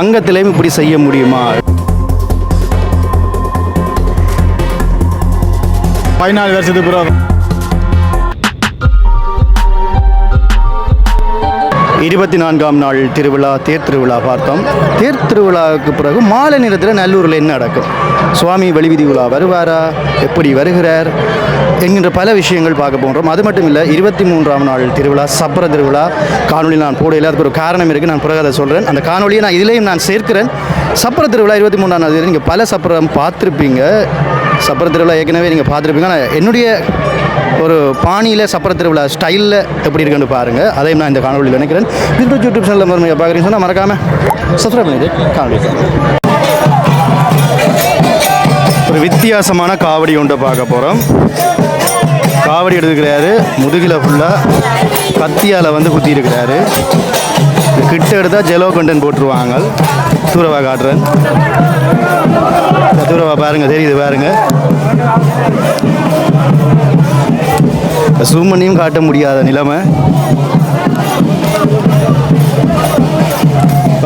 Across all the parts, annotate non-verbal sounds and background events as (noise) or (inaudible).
தங்கத்திலையும் இப்படி செய்ய முடியுமா? பதினாலு வருஷத்துக்கு பிறகு. இருபத்தி நான்காம் நாள் திருவிழா தேர் திருவிழா பார்த்தோம். தேர் திருவிழாவுக்கு பிறகு மாலை நேரத்தில் நல்லூரில் என்ன நடக்கும்? சுவாமி வெளிவிதி விழா வருவாரா? எப்படி வருகிறார்? என்கின்ற பல விஷயங்கள் பார்க்க போகிறோம் அது மட்டும் இல்லை இருபத்தி மூன்றாம் நாள் திருவிழா சப்பர திருவிழா. காணொலி நான் போடையில் அதுக்கு ஒரு காரணம் இருக்குது நான் பிறகு அதை சொல்கிறேன் அந்த காணொலியை நான் இதிலையும் நான் சேர்க்கிறேன். சப்பர திருவிழா இருபத்தி மூன்றாம் நாள் நீங்கள் பல சப்பரம் பார்த்துருப்பீங்க. சப்பர திருவிழா ஏற்கனவே நீங்கள் பார்த்துருப்பீங்க. ஆனால் என்னுடைய ஒரு பாணியில் சப்பர திருவிழா ஸ்டைலில் எப்படி இருக்குன்னு பாருங்கள் அதையும் நான் இந்த காணொலியில் நினைக்கிறேன். யூடியூப் யூடியூப் சேனலில் மறுமையாக பார்க்குறீங்க சொன்னால் மறக்காமல் சப்ஸ்கிரைப் பண்ணிட்டு காணொலி ஒரு வித்தியாசமான காவடி ஒன்றை பார்க்க போகிறோம் காவடி எடுத்துக்கிறாரு. முதுகில் ஃபுல்லாக கத்தியால் வந்து குத்தி இருக்கிறாரு கிட்ட எடுத்தால் ஜெலோ கண்டன் போட்டுருவாங்க. தூரவா காட்டுறேன். தூரவா பாருங்கள் தெரியுது பாருங்கள் ஜூம் பண்ணியும் காட்ட முடியாத நிலைமை.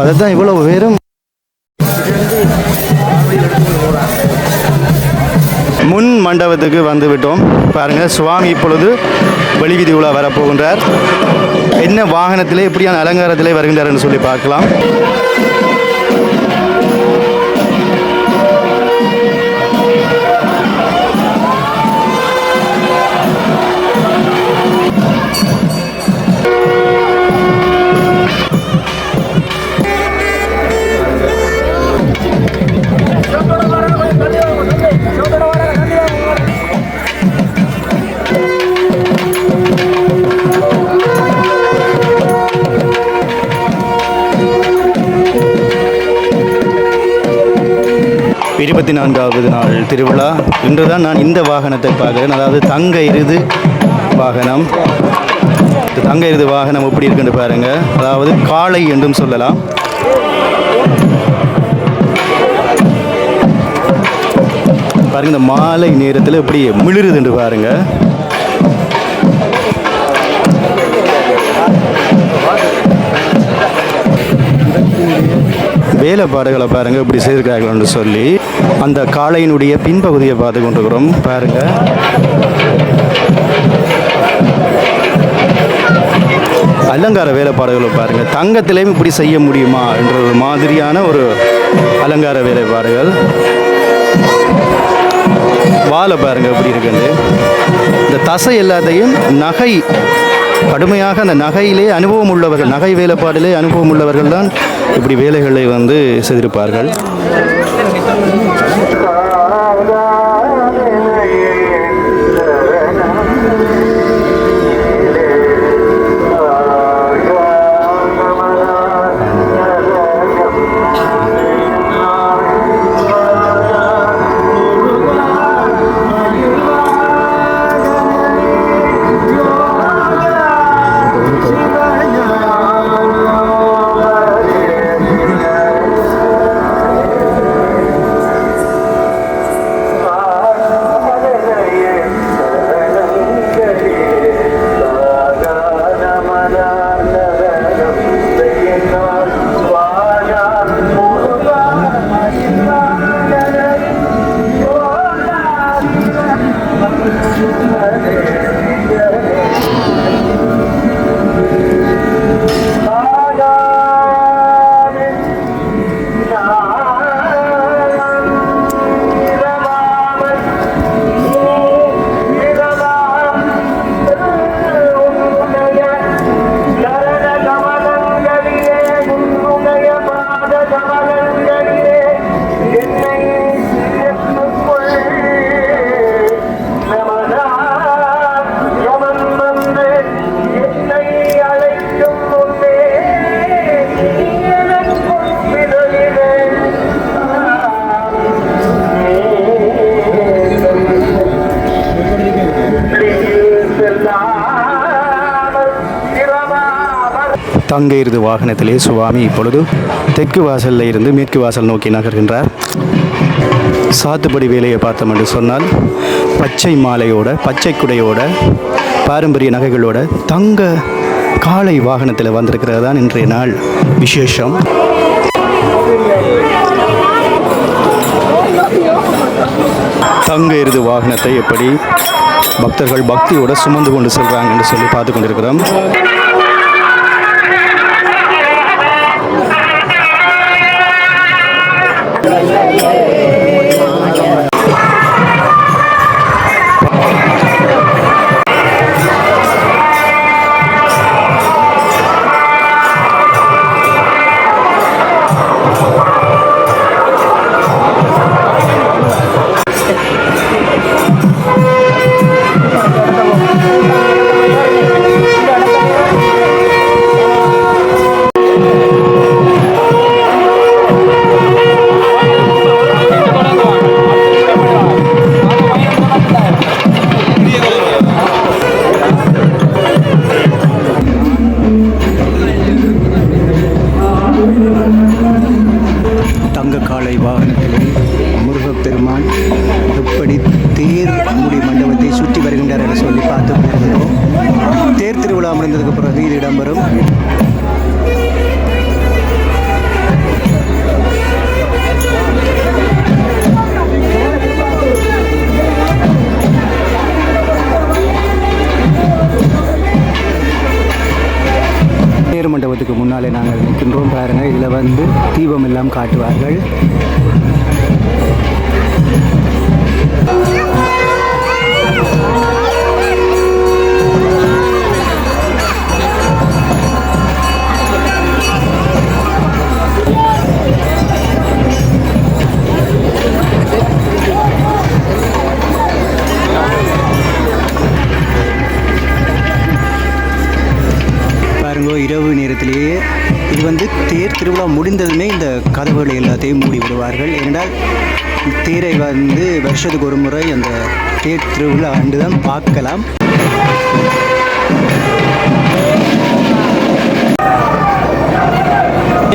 அதைத்தான் இவ்வளவு பேரும் முன் மண்டபத்துக்கு வந்து விட்டோம். பாருங்க சுவாமி இப்பொழுது வெளிவீதி உலா வரப்போகின்றார். என்ன வாகனத்திலே எப்படியான அலங்காரத்திலே வருகின்றார் என்று சொல்லி பார்க்கலாம். முப்பத்தி நான்காவது நாள் திருவிழா. இன்று தான் நான் இந்த வாகனத்தை பார்க்குறேன். அதாவது தங்க இருது வாகனம். தங்க இருது வாகனம் எப்படி இருக்குன்னு பாருங்க. அதாவது காளை என்றும் சொல்லலாம். பாருங்க இந்த மாலை நேரத்தில் எப்படி மிளிருதுன்னு பாருங்கள் வேலைப்பாடுகளை பாருங்க இப்படி செய்திருக்காங்கன்னு சொல்லி அந்த காளையினுடைய பின்பகுதியை பார்த்து கொண்டிருக்கிறோம். பாருங்க. அலங்கார வேலைப்பாடுகளை பாருங்க. தங்கத்திலையும் இப்படி செய்ய முடியுமா? என்ற ஒரு மாதிரியான ஒரு அலங்கார வேலைப்பாடுகள் வாழை பாருங்க எப்படி இருக்குது இந்த தசை எல்லாத்தையும் நகை கடுமையாக அந்த நகையிலே அனுபவம் உள்ளவர்கள் நகை வேலைப்பாடிலே அனுபவம் உள்ளவர்கள் தான் இப்படி வேலைகளை வந்து செய்திருப்பார்கள். கங்கையிருந்து வாகனத்திலே சுவாமி இப்பொழுது தெற்கு வாசலில் இருந்து மேற்கு வாசல் நோக்கி நகர்கின்றார். சாத்துப்படி வேலையை பார்த்தோம் என்று சொன்னால் பச்சை மாலையோட பச்சை குடையோட பாரம்பரிய நகைகளோட தங்க காலை வாகனத்தில் வந்திருக்கிறது தான் இன்றைய நாள் விசேஷம். தங்க இறுதி வாகனத்தை எப்படி பக்தர்கள் பக்தியோட சுமந்து கொண்டு செல்கிறாங்கன்னு சொல்லி பார்த்து கொண்டிருக்கிறோம். தங்க பெருமான் எப்படி தேர் முடி மண்டபத்தை சுற்றி வருகின்றார் என சொல்லி பார்த்து கொண்டிருக்கிறோம். தேர் திருவிழா முடிந்ததுக்கு பிறகு இது இடம்பெறும். தேர் மண்டபத்துக்கு முன்னாலே நாங்கள் நிற்கின்றோம் பாருங்கள். இதில் வந்து தீபம் எல்லாம் காட்டுவார்கள். முடிந்ததுமே இந்த கதவுகளை எல்லாத்தையும் மூடி விடுவார்கள் ஏனென்றால் தேரை வந்து வருஷத்துக்கு ஒரு முறை அந்த தேர் திருவிழா ஆண்டு தான் பார்க்கலாம்.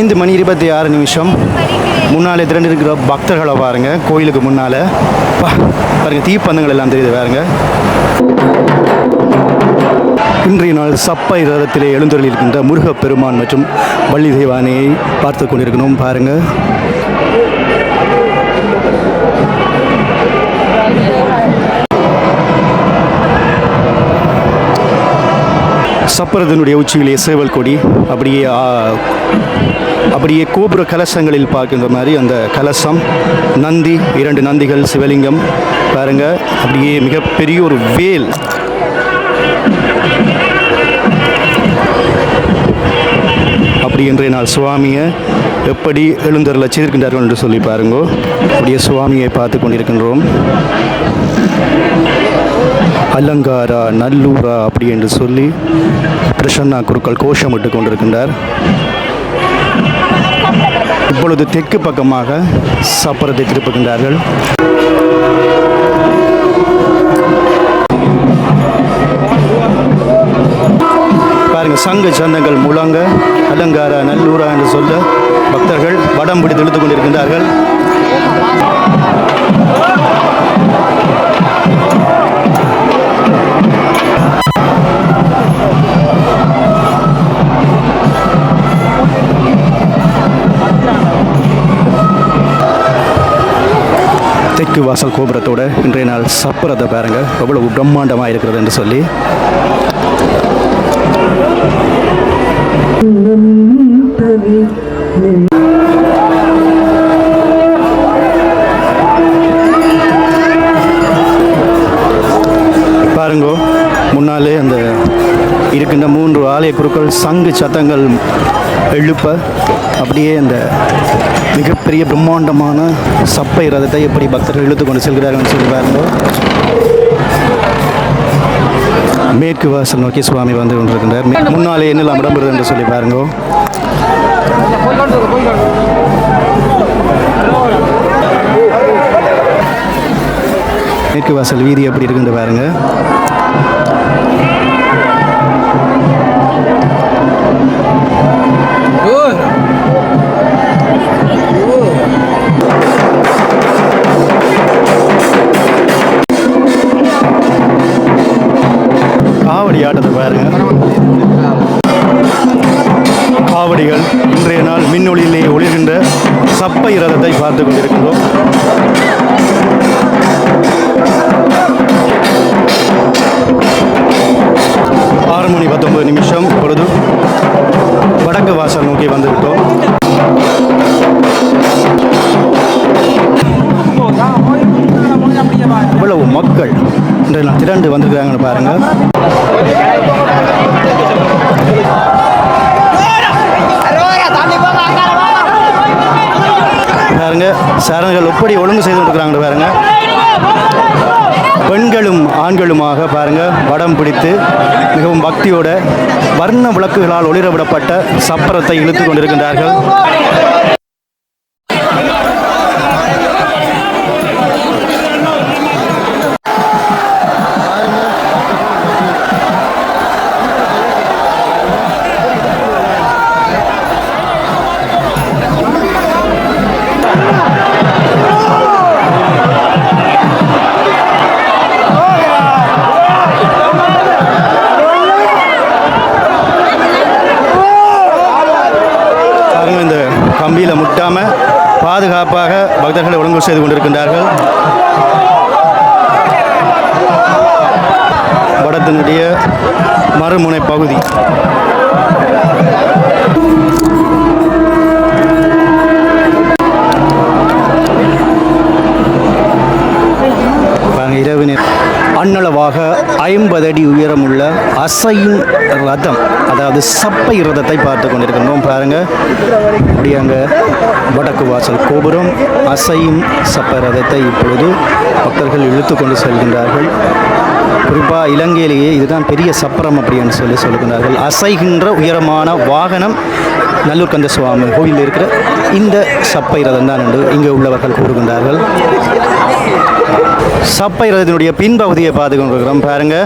ஐந்து மணி இருபத்தி ஆறு நிமிஷம். முன்னால் திரண்டு இருக்கிற பக்தர்களை பாருங்கள் கோயிலுக்கு முன்னால். பாருங்கள் தீப்பந்தங்கள் எல்லாம் தெரியுது பாருங்க. இன்றைய நாள் சப்பை ரதத்திலே எழுந்தருளி இருக்கின்ற முருகப்பெருமான் மற்றும் வள்ளி தெய்வானையை பார்த்து கொண்டிருக்கணும். பாருங்க. சப்பரதனுடைய உச்சியிலே சேவல் கொடி அப்படியே அப்படியே கோபுர கலசங்களில் பார்க்கின்ற மாதிரி அந்த கலசம். நந்தி இரண்டு நந்திகள் சிவலிங்கம் பாருங்க அப்படியே மிகப்பெரிய ஒரு வேல். அப்படி இன்றைய நாள் சுவாமியை எப்படி எழுந்தருள செய்திருக்கின்றார்கள் என்று சொல்லி பாருங்கோ. அப்படியே சுவாமியை பார்த்து கொண்டிருக்கின்றோம். அலங்காரா நல்லூரா அப்படி என்று சொல்லி பிரசன்னா குருக்கள் கோஷமிட்டு கொண்டிருக்கின்றார். இப்பொழுது தெற்கு பக்கமாக சப்பரத்தை திருப்புகின்றார்கள். எங்கள் சங்க சந்தங்கள் முழங்க அலங்காரா நல்லூரா என்று சொல்ல பக்தர்கள் வடம் பிடித்து இழுத்து கொண்டிருக்கின்றார்கள். தெற்கு வாசல் கோபுரத்தோட இன்றைய நாள் சப்பரத்தை பாருங்கள் எவ்வளவு பிரம்மாண்டமாக இருக்கிறது என்று சொல்லி. பாருங்கோ முன்னாலே அந்த இருக்கின்ற மூன்று ஆலய குருக்கள் சங்கு சத்தங்கள் எழுப்ப அப்படியே அந்த மிகப்பெரிய பிரம்மாண்டமான சப்பை ரதத்தை எப்படி பக்தர்கள் இழுத்து கொண்டு செல்கிறார்கள் சொல்லி பாருங்கோ. மேற்கு வாசல் நோக்கி சுவாமி வந்து கொண்டிருக்கின்றார். முன்னாலே என்னெல்லாம் இடம்பெறுது என்று சொல்லி பாருங்க. மேற்கு வாசல் வீதி எப்படி இருக்குன்னு பாருங்க. காவடி ஆட்டத்தை பாருங்கள் காவடிகள் இன்றைய நாள் மின் ஒளியிலேயே ஒளிர்கின்ற சப்பை ரதத்தை பார்த்து கொண்டிருக்கிறோம் ஆறு மணி பத்தொன்பது நிமிஷம் பொழுது வடக்கு வாசல் நோக்கி வந்துவிட்டோம் இவ்வளவு மக்கள் இன்றைய திரண்டு வந்திருக்கிறாங்கன்னு பாருங்கள் பாருங்க சரணர்கள் எப்படி ஒழுங்கு செய்து கொடுக்குறாங்க பாருங்க. பெண்களும் ஆண்களுமாக பாருங்க வடம் பிடித்து மிகவும் பக்தியோட வர்ண விளக்குகளால் ஒளிரவிடப்பட்ட சப்பரத்தை இழுத்து கொண்டிருக்கின்றார்கள். பக்தர்களை ஒழுங்கு செய்து கொண்டிருக்கின்றார்கள். வடத்தினுடைய மறுமுனை பகுதி. இரவு நேரம். அன்னளவாக ஐம்பது அடி உயரமுள்ள அசையும் ரதம் அதாவது சப்பை ரதத்தை பார்த்து கொண்டிருக்கின்றோம் பாருங்க. இப்படி அங்கே வடக்கு வாசல் கோபுரம் அசையும் சப்பை ரதத்தை இப்பொழுது பக்தர்கள் இழுத்து கொண்டு செல்கின்றார்கள். குறிப்பாக இலங்கையிலேயே இதுதான் பெரிய சப்பரம் அப்படின்னு சொல்லி சொல்லுகின்றார்கள். அசைகின்ற உயரமான வாகனம் நல்லூர் கந்த சுவாமி கோயிலில் இருக்கிற இந்த சப்பை ரதம் தான் என்று இங்கே உள்ளவர்கள் கூறுகின்றார்கள். சப்பை ரதத்தினுடைய பின்பகுதியை பார்த்து கொண்டிருக்கிறோம் பாருங்க.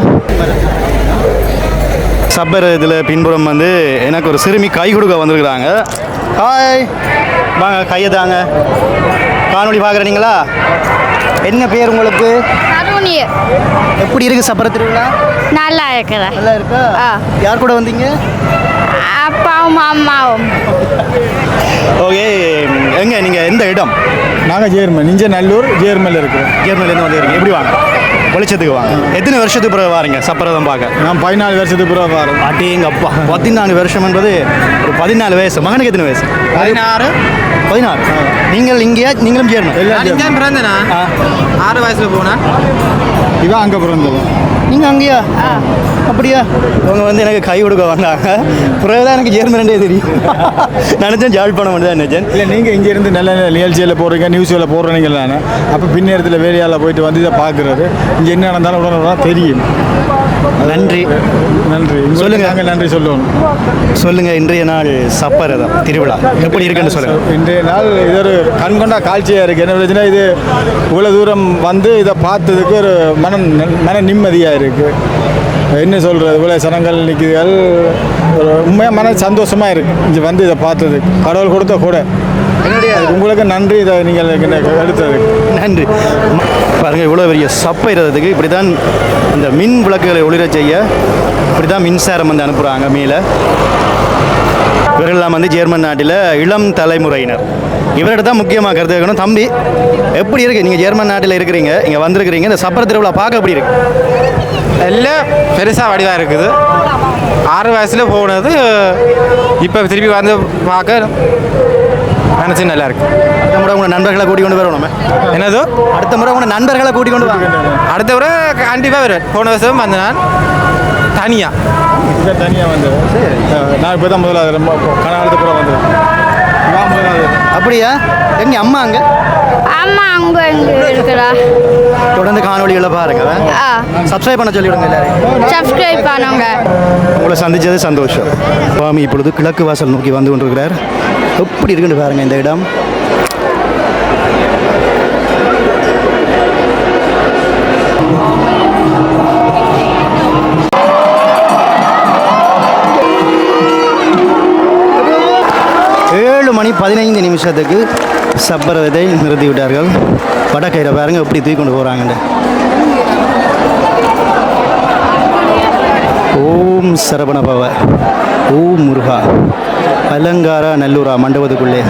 சப்பை ரதத்தில் பின்புறம் வந்து எனக்கு ஒரு சிறுமி கை கொடுக்க வந்திருக்கிறாங்க. ஹாய். வாங்க கையை தாங்க. காணொளி பார்க்குறீங்களா? என்ன பேர் உங்களுக்கு? எப்படி இருக்கு சப்பர திருவிழா? நல்லா இருக்கிற நல்லா இருக்கா. யார் கூட வந்தீங்க? அப்பாவும் அம்மாவும். (laughs) ஓகே எங்க நீங்க எந்த இடம்? நாங்கள் ஜேர்மன் இஞ்ச நல்லூர் ஜேர்மனில் இருக்கிறோம் ஜெர்மனிலேருந்து வந்துருக்கீங்க. எப்படி வாங்க? வெளிச்சத்துக்கு வாங்க. எத்தனை வருஷத்துக்கு பிறகு வாரீங்க? சப்பரதம் பார்க்க. நான் பதினாலு வருஷத்துக்கு பிறகு வரேன். அட்டேங்க அப்பா பதினாலு வருஷம் என்பது ஒரு பதினாலு வயசு. மகனுக்கு எத்தனை வயசு? பதினாறு. பதினாறு. நீங்கள் இங்கே நீங்களும் இங்கே பிறந்தேனா. ஆறு வயசுல போனேன். இவன் அங்கே பிறந்தவன். நீங்கள் அங்கேயா? அப்படியா? அவங்க வந்து எனக்கு கை கொடுக்க வந்தாங்க. பிறகு தான் எனக்கு ஜேர்மனே தெரியும். நினச்சேன் ஜாழ்ப்பாணம் மட்டும் தான் நினச்சேன். இல்லை நீங்கள் இங்கே இருந்து நல்ல நல்ல நிகழ்ச்சியில் போடுறீங்க நியூஸில் போடுறீங்க நான் அப்போ பின்னேரத்தில் வேலையால் போயிட்டு வந்து இதை பார்க்குறது. இங்கே என்ன நடந்தாலும் உடனே உடனே தெரியும். நன்றி. நன்றி. சொல்லுங்க. சொல்லுங்க. நாங்கள் நன்றி சொல்லணும் சொல்லுங்கள் இன்றைய நாள் சப்பரதம் திருவிழா. எப்படி இருக்குன்னு சொல்லுங்கள் இன்றைய நாள் இது ஒரு கண்கொண்டா காட்சியாக இருக்குது என்ன பிரச்சனை இது இவ்வளோ தூரம் வந்து இதை பார்த்ததுக்கு ஒரு மன மன நிம்மதியாக இருக்குது என்ன சொல்கிறது இவ்வளோ சனங்கள் நிற்குதுகள் ஒரு உண்மையாக மன சந்தோஷமாக இருக்குது இங்கே வந்து இதை பார்த்ததுக்கு. கடவுள் கொடுத்த கூட. அதுக்கு உங்களுக்கு நன்றி. இதை நீங்கள் எடுத்ததுக்கு நன்றி. ம- பாருங்க இவ்வளோ பெரிய சப்பை ரதத்துக்கு இப்படி தான் இந்த மின் விளக்குகளை ஒளிரச் செய்ய இப்படி தான் மின்சாரம் வந்து அனுப்புகிறாங்க மேலே. இவர்கள்லாம் வந்து ஜெர்மன் நாட்டில் இளம் தலைமுறையினர். இவர்கிட்ட தான் முக்கியமாக கருத்து வைக்கணும் தம்பி எப்படி இருக்கு? நீங்கள் ஜெர்மன் நாட்டில் இருக்கிறீங்க இங்கே வந்திருக்கிறீங்க இந்த சப்பர திருவிழா பார்க்க எப்படி இருக்கு? எல்லாம் பெருசாக வடிவாக இருக்குது. ஆறு வயசுல போனது இப்போ திருப்பி வந்து பார்க்க நினச்சி நல்லா இருக்கு அடுத்த முறை உங்களை நண்பர்களை கூட்டிக் கொண்டு வரணும். என்னது? அடுத்த முறை உங்களை நண்பர்களை கூட்டிக் கொண்டு வாங்க. அடுத்த முறை கண்டிப்பாக வருவேன். போன வருஷம் வந்த நான் தனியாக இப்போ தனியாக வந்தது நான் இப்போ தான் முதல்ல ரொம்ப கனகாலத்து பூரா நான் முதலாவது. அப்படியா? எங்க அம்மா அங்கே? அம்மா அங்க இங்க இருக்கிறா தொடர்ந்து காணொலிகளை பாருங்க. ஆ. சப்ஸ்கிரைப் பண்ண சொல்லிவிடுங்க எல்லாரையும். சப்ஸ்கிரைப் பண்ணுங்க. உங்களை சந்திச்சது சந்தோஷம். சுவாமி இப்பொழுது கிழக்கு வாசல் நோக்கி வந்து கொண்டிருக்கிறார். எப்படி இருக்குன்னு பாருங்க இந்த இடம். ஏழு மணி பதினைந்து நிமிஷத்துக்கு சப்பரத்தை நிறுத்தி விட்டார்கள் வடக்கையில் பாருங்க எப்படி தூக்கி கொண்டு போகிறாங்கன்னு ஓம் சரவணபவ ஓம் முருகா. அலங்கார நல்லூரா மண்டபத்துக்குள்ளே.